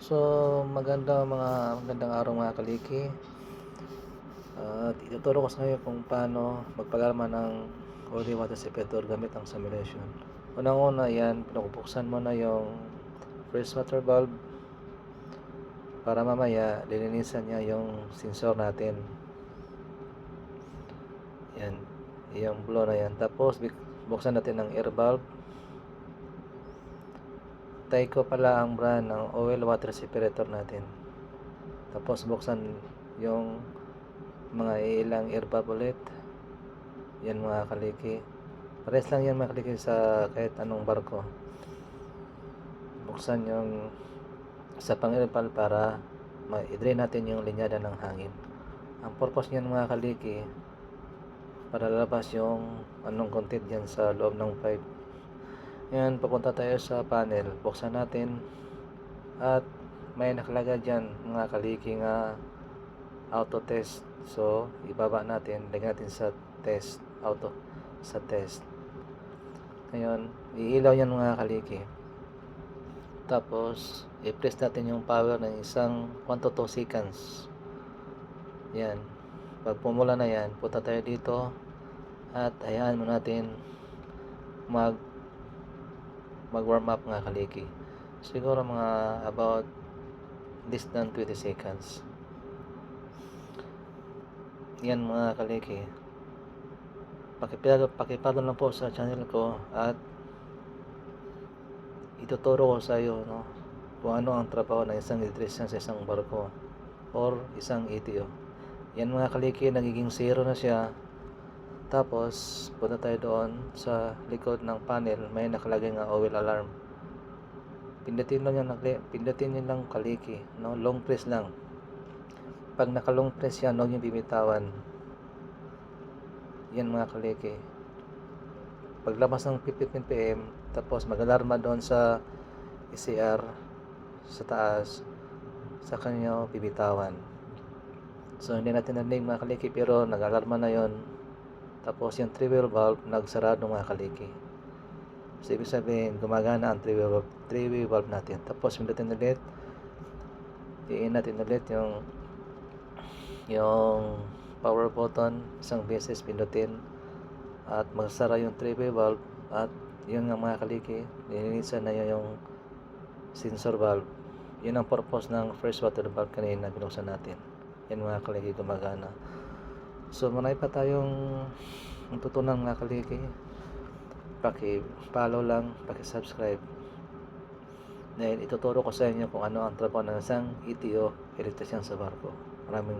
So, maganda mga magandang araw mga kaliki. At ituturo ko sa inyo kung paano magpagalma ng holy water separator gamit ang simulation. Unang-una yan, pinukupuksan mo na yung first water valve para mamaya lilinisan niya yung sensor natin. Yan, yung blow na yan. Tapos, buksan natin ang air valve. Tyco pala ang brand ng oil water separator natin. Tapos buksan yung mga ilang air valve. Yan mga kaliki. Pares lang yan mga kaliki sa kahit anong barko. Buksan yung sa pang air para ma-drain natin yung linyada ng hangin. Ang purpose niyan mga kaliki para lalabas yung anong content yan sa loob ng pipe. Yan, papunta tayo sa panel. Buksan natin. At may nakalagay dyan mga kaliki nga auto test. So, ibaba natin. Lagyan natin sa test. Auto. Sa test. Ngayon, iilaw yan mga kaliki. Tapos, i-press natin yung power ng isang 1 to 2 seconds. Yan. Pag pumula na yan, punta tayo dito. At hayaan mo natin mag mag warm up mga kaliki. Siguro mga about less than 20 seconds. Yan mga kaliki. Pakipalo, pakipalo lang po sa channel ko at ituturo ko sa iyo no, kung ano ang trabaho ng isang electrician sa isang barko or isang ETO yan mga kaliki nagiging zero na siya tapos, punta tayo doon sa likod ng panel, may nakalagay nga oil alarm. Pindutin lang nakli, pindutin yun lang kaliki, no? long press lang. Pag naka long press yan, huwag yung bimitawan. Yan mga kaliki. Paglabas ng 15 pm, tapos mag-alarma doon sa ECR, sa taas, sa kanya bibitawan. So, hindi natin narinig mga kaliki, pero nag-alarma na yon tapos yung three-wheel valve, nagsarado mga kaliki. So, ibig sabihin, gumagana ang three-wheel valve, three-wheel valve natin. Tapos, pindutin ulit. Iin natin ulit yung yung power button, isang beses pindutin at magsara yung three-way valve at yun nga mga kaliki, nilinisan na yun yung sensor valve. Yun ang purpose ng first water valve kanina binuksan natin. Yan mga kaliki gumagana. So marami pa tayong natutunan mga kaliki. Paki-follow lang, paki-subscribe. Dahil ituturo ko sa inyo kung ano ang trabaho ng isang ETO electrician sa barko. Maraming